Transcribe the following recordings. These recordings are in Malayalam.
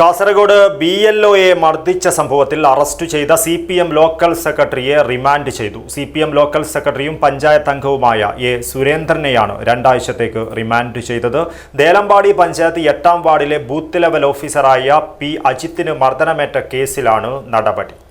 കാസർഗോഡ് ബി എൽ ഒയെ മർദ്ദിച്ച സംഭവത്തിൽ അറസ്റ്റ് ചെയ്ത സി പി എം ലോക്കൽ സെക്രട്ടറിയെ റിമാൻഡ് ചെയ്തു. സി പി എം ലോക്കൽ സെക്രട്ടറിയും പഞ്ചായത്ത് അംഗവുമായ എ സുരേന്ദ്രനെയാണ് രണ്ടാഴ്ചത്തേക്ക് റിമാൻഡ് ചെയ്തത്. ദേലമ്പാടി പഞ്ചായത്ത് എട്ടാം വാർഡിലെ ബൂത്ത് ലെവൽ ഓഫീസറായ പി അജിത്തിന് മർദ്ദനമേറ്റ കേസിലാണ് നടപടി.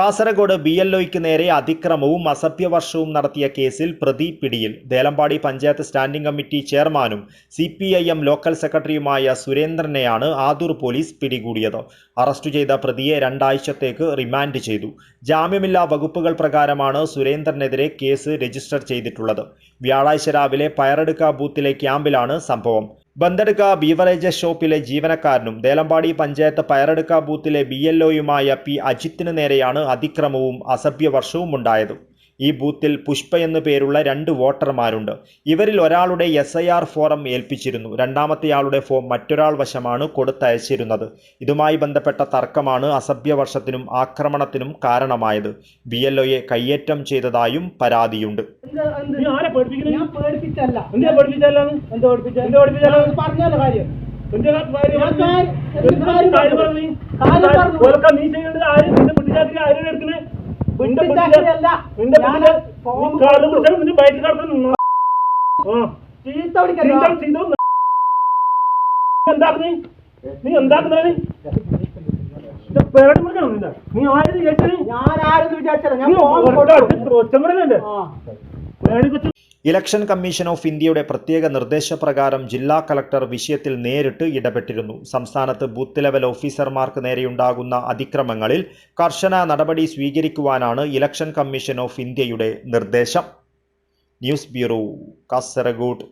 Kasaragod B L ഒയ്ക്ക് നേരെ അതിക്രമവും അസഭ്യവർഷവും നടത്തിയ കേസിൽ പ്രതി പിടിയിൽ. ദേലമ്പാടി പഞ്ചായത്ത് സ്റ്റാൻഡിംഗ് കമ്മിറ്റി ചെയർമാനും C P I M local സെക്രട്ടറിയുമായ സുരേന്ദ്രനെയാണ് ആദൂർ പോലീസ് പിടികൂടിയത്. അറസ്റ്റ് ചെയ്ത പ്രതിയെ രണ്ടാഴ്ചത്തേക്ക് റിമാൻഡ് ചെയ്തു. ജാമ്യമില്ലാ വകുപ്പുകൾ പ്രകാരമാണ് സുരേന്ദ്രനെതിരെ കേസ് രജിസ്റ്റർ ചെയ്തിട്ടുള്ളത്. വ്യാഴാഴ്ച രാവിലെ പയറെടുക്ക ബൂത്തിലെ ക്യാമ്പിലാണ് സംഭവം. ബന്തെടുക്ക ബീവറേജസ് ഷോപ്പിലെ ജീവനക്കാരനും ദേലമ്പാടി പഞ്ചായത്ത് പയറെടുക്ക ബൂത്തിലെ ബി എൽ ഒയുമായ പി അജിത്തിനു നേരെയാണ് അതിക്രമവും അസഭ്യവർഷവും ഉണ്ടായത് ഈ ബൂത്തിൽ പുഷ്പ എന്നു പേരുള്ള രണ്ട് വോട്ടർമാരുണ്ട്. ഇവരിൽ ഒരാളുടെ എസ് ഐ ആർ ഫോറം ഏൽപ്പിച്ചിരുന്നു. രണ്ടാമത്തെയാളുടെ ഫോം മറ്റൊരാൾ വശമാണ് കൊടുത്തയച്ചിരുന്നത്. ഇതുമായി ബന്ധപ്പെട്ട തർക്കമാണ് അസഭ്യവർഷത്തിനും ആക്രമണത്തിനും കാരണമായത്. ബി എൽ ഒയെ കയ്യേറ്റം ചെയ്തതായും പരാതിയുണ്ട്. നീ ചെയ്യേണ്ടത് ആരും നിന്റെ ആരും എടുക്കണേ നീ നീ എന്താക്കുന്നേ ആരും വിചാരിച്ചല്ല. ഞാൻ ഇലക്ഷൻ കമ്മീഷൻ ഓഫ് ഇന്ത്യയുടെ പ്രത്യേക നിർദ്ദേശപ്രകാരം ജില്ലാ കളക്ടർ വിഷയത്തിൽ നേരിട്ട് ഇടപെട്ടിരുന്നു. സംസ്ഥാനത്ത് ബൂത്ത് ലെവൽ ഓഫീസർമാർക്ക് നേരെയുണ്ടാകുന്ന അതിക്രമങ്ങളിൽ കർശന നടപടി സ്വീകരിക്കുവാനാണ് ഇലക്ഷൻ കമ്മീഷൻ ഓഫ് ഇന്ത്യയുടെ നിർദ്ദേശം. News bureau Kasaragod.